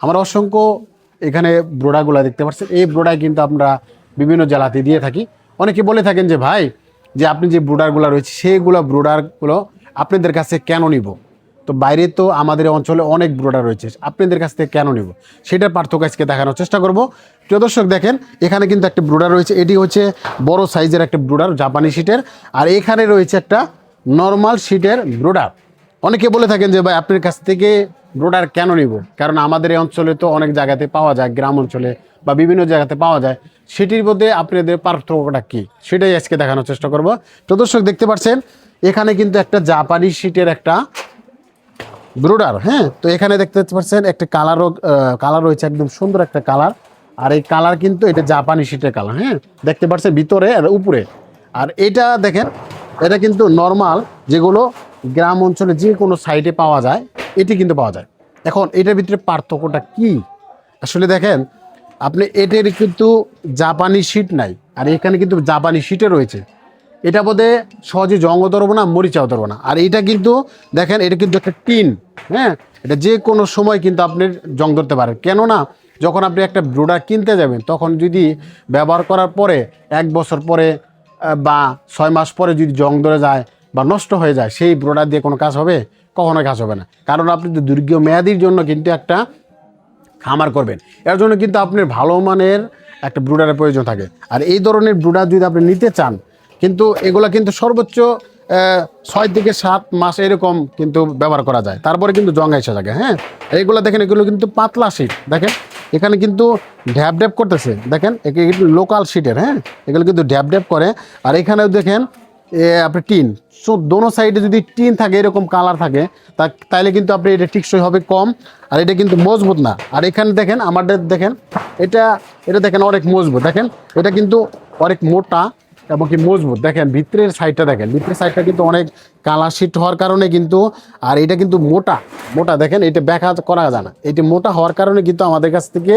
আমরা অসংখ্য এখানে ব্রোডাগুলো দেখতে পাচ্ছেন। এই ব্রোডায় কিন্তু আমরা বিভিন্ন জেলাতে দিয়ে থাকি। অনেকে বলে থাকেন যে, ভাই, যে আপনি যে ব্রোডারগুলো রয়েছে, সেইগুলো ব্রোডারগুলো আপনাদের কাছে কেন নিব? তো বাইরে তো আমাদের অঞ্চলে অনেক ব্রোডার রয়েছে। আপনাদের কাছ থেকে কেন নিব? সেটার পার্থক্য আজকে দেখানোর চেষ্টা করব। প্রিয় দর্শক, দেখেন, এখানে কিন্তু একটা ব্রোডার রয়েছে। এটি হচ্ছে বড় সাইজের একটা ব্রোডার, জাপানি শিটের। আর এখানে রয়েছে একটা নর্মাল শিটের ব্রোডার। অনেকে বলে থাকেন যে, ভাই, আপনার কাছ থেকে ব্রোডার কেন নিব? কারণ আমাদের এই অঞ্চলে তো অনেক জায়গাতে পাওয়া যায়, গ্রাম অঞ্চলে বা বিভিন্ন জায়গাতে পাওয়া যায়। সেটির মধ্যে আপনাদের পার্থক্যটা কী? সেটাই আজকে দেখানোর চেষ্টা করব। তো দর্শক দেখতে পাচ্ছেন, এখানে কিন্তু একটা জাপানি শিটের একটা ব্রোডার হ্যাঁ? তো এখানে দেখতে পাচ্ছেন একটা কালারও কালার রয়েছে, একদম সুন্দর একটা কালার। আর এই কালার কিন্তু এটা জাপানি শিটের কালার হ্যাঁ? দেখতে পাচ্ছেন ভিতরে আর উপরে। আর এটা দেখেন, এটা কিন্তু নর্মাল, যেগুলো গ্রাম অঞ্চলে যে কোনো সাইডে পাওয়া যায়। এটি কিন্তু পাওয়া যায়। এখন এটার ভিতরে পার্থক্যটা কি? আসলে দেখেন, আপনি এটার কিন্তু জাপানি শিট নাই, আর এখানে কিন্তু জাপানি শিটে রয়েছে। এটা বোধে সহজে জঙ্গ ধরবো না, মরিচাও ধরবো না। আর এটা কিন্তু দেখেন, এটা কিন্তু একটা টিন হ্যাঁ? এটা যে কোনো সময় কিন্তু আপনি জং ধরতে পারেন। কেননা, যখন আপনি একটা ব্রোডার কিনতে যাবেন, তখন যদি ব্যবহার করার পরে এক বছর পরে বা ছয় মাস পরে যদি জং ধরে যায় বা নষ্ট হয়ে যায়, সেই ব্রোডার দিয়ে কোনো কাজ হবে? কখনোই কাজ হবে না। কারণ আপনি তো দীর্ঘ মেয়াদির জন্য কিন্তু একটা খামার করবেন। এর জন্য কিন্তু আপনার ভালো মানের একটা ব্রুডারের প্রয়োজন থাকে। আর এই ধরনের ব্রুডার যদি আপনি নিতে চান, কিন্তু এগুলো কিন্তু সর্বোচ্চ ছয় থেকে সাত মাস এরকম কিন্তু ব্যবহার করা যায়। তারপরে কিন্তু জং এসে থাকে হ্যাঁ? এইগুলো দেখেন, এগুলো কিন্তু পাতলা শীট, দেখেন? এখানে কিন্তু ড্যাব ড্যাব করতেছে, দেখেন? এগুলো লোকাল শিটের হ্যাঁ? এগুলো কিন্তু ড্যাব ড্যাব করে। আর এখানেও দেখেন আপনি টিন। সো দোনো সাইডে যদি টিন থাকে, এরকম কালার থাকে, তা, তাইলে কিন্তু আপনি এটা টিকসই হবে কম, আর এটা কিন্তু মজবুত না। আর এখানে দেখেন, আমাদের দেখেন, এটা এটা দেখেন অনেক মজবুত। দেখেন, এটা কিন্তু অনেক মোটা এবং কি মজবুত। দেখেন, ভিতরের সাইডটা দেখেন, ভিতরের সাইডটা কিন্তু অনেক কালার শিট হওয়ার কারণে কিন্তু, আর এটা কিন্তু মোটা মোটা। দেখেন, এটা ব্যাখ্যা করা যায় না। এটি মোটা হওয়ার কারণে কিন্তু আমাদের কাছ থেকে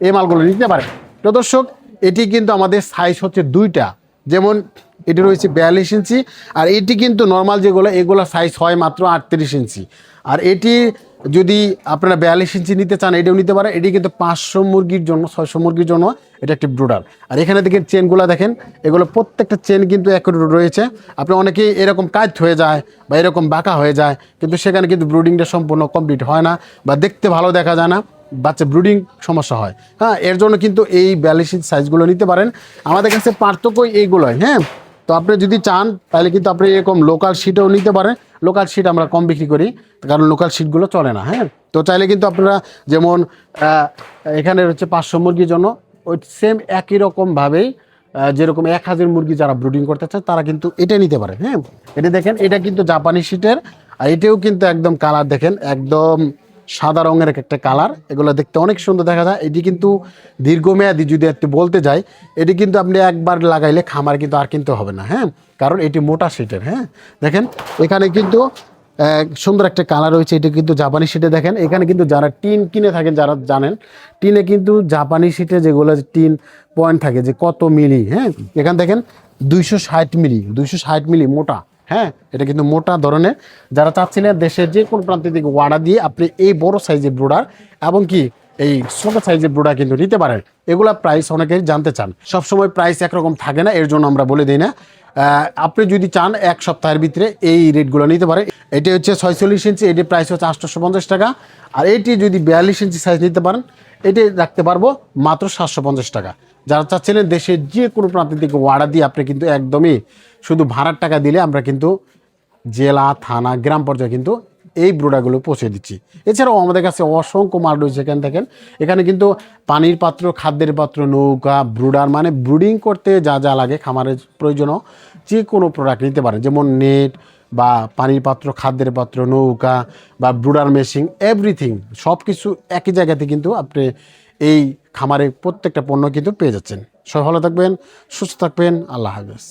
এই মালগুলো নিতে পারে। তো দর্শক, এটি কিন্তু আমাদের সাইজ হচ্ছে দুইটা। যেমন এটি রয়েছে বিয়াল্লিশ ইঞ্চি, আর এটি কিন্তু নর্মাল যেগুলো, এগুলো সাইজ হয় মাত্র আটত্রিশ ইঞ্চি। আর এটি যদি আপনারা বিয়াল্লিশ ইঞ্চি নিতে চান, এটাও নিতে পারেন। এটি কিন্তু পাঁচশো মুরগির জন্য, ছয়শো মুরগির জন্য এটা একটি ব্রুডার আর এখানে দেখেন চেনগুলো দেখেন, এগুলো প্রত্যেকটা চেন কিন্তু এক রয়েছে। আপনি অনেকেই এরকম কাজ হয়ে যায় বা এরকম বাঁকা হয়ে যায়, কিন্তু সেখানে কিন্তু ব্রুডিংটা সম্পূর্ণ কমপ্লিট হয় না বা দেখতে ভালো দেখা যায় না, বাচ্চা ব্রুডিং সমস্যা হয়। হ্যাঁ এর জন্য কিন্তু এই বিয়াল্লিশ ইঞ্চ সাইজগুলো নিতে পারেন। আমাদের কাছে পার্থক্য এইগুলোই হ্যাঁ। তো আপনি যদি চান, তাহলে কিন্তু আপনি এরকম লোকাল শিটও নিতে পারেন। লোকাল শিট আমরা কম বিক্রি করি, কারণ লোকাল শিটগুলো চলে না হ্যাঁ? তো চাইলে কিন্তু আপনারা যেমন এখানে হচ্ছে পাঁচশো মুরগির জন্য, ওই সেম একই রকমভাবেই যেরকম এক হাজার মুরগি যারা ব্রুডিং করতে চায়, তারা কিন্তু এটা নিতে পারে হ্যাঁ? এটা দেখেন, এটা কিন্তু জাপানি শিটের আর এটাও কিন্তু একদম কালার দেখেন, একদম সাদা রঙের এক একটা কালার, এগুলো দেখতে অনেক সুন্দর দেখা যায়। এটি কিন্তু দীর্ঘমেয়াদী যদি একটু বলতে যাই, এটি কিন্তু আপনি একবার লাগাইলে খামার কিন্তু আর কিনতে হবে না হ্যাঁ? কারণ এটি মোটা শিটের হ্যাঁ? দেখেন, এখানে কিন্তু সুন্দর একটা কালার রয়েছে, এটা কিন্তু জাপানি সিটে দেখেন। এখানে কিন্তু যারা টিন কিনে থাকেন, যারা জানেন, টিনে কিন্তু জাপানি সিটে যেগুলো টিন পয়েন্ট থাকে, যে কত মিলি হ্যাঁ? এখানে দেখেন, দুইশো ষাট মিলি, দুইশো ষাট মিলি মোটা। হ্যাঁ এটা কিন্তু মোটা ধরনের। যারা চাচ্ছিলেন দেশের যে কোনো প্রান্ত থেকে ওয়াড়া দিয়ে আপনি এই বড় সাইজের ব্রোডার এবং কি এই ছোট সাইজের ব্রোডার কিন্তু নিতে পারেন। এগুলা প্রাইস অনেকেই জানতে চান। সবসময় প্রাইস একরকম থাকে না, এর জন্য আমরা বলে দিই না। আপনি যদি চান, এক সপ্তাহের ভিতরে এই রেটগুলো নিতে পারেন। এটি হচ্ছে ছয়চল্লিশ ইঞ্চি এটির প্রাইস হচ্ছে আটশোশো পঞ্চাশ টাকা। আর এটি যদি বিয়াল্লিশ ইঞ্চি সাইজ নিতে পারেন, এটি রাখতে পারব মাত্র সাতশো পঞ্চাশ টাকা। যারা চাচ্ছিলেন দেশের যে কোনো প্রান্ত থেকে ওয়ার্ডার দিয়ে আপনি কিন্তু একদমই শুধু ভাড়ার টাকা দিলে আমরা কিন্তু জেলা, থানা, গ্রাম পর্যায়ে কিন্তু এই ব্রোডাগুলো পৌঁছে দিচ্ছি। এছাড়াও আমাদের কাছে অসংখ্য মাল রয়েছে এখানে দেখেন। এখানে কিন্তু পানির পাত্র, খাদ্যের পাত্র, নৌকা, ব্রুডার মানে ব্রুডিং করতে যা যা লাগে খামারের প্রয়োজনও যে কোনো প্রোডাক্ট নিতে পারেন। যেমন নেট বা পানির পাত্র, খাদ্যের পাত্র, নৌকা বা ব্রুডার মেশিন এভরিথিং সব কিছু একই জায়গাতে কিন্তু আপনি এই খামারে প্রত্যেকটা পণ্য কিন্তু পেয়ে যাচ্ছেন। সবাই ভালো থাকবেন, সুস্থ থাকবেন, আল্লাহ হাফেজ।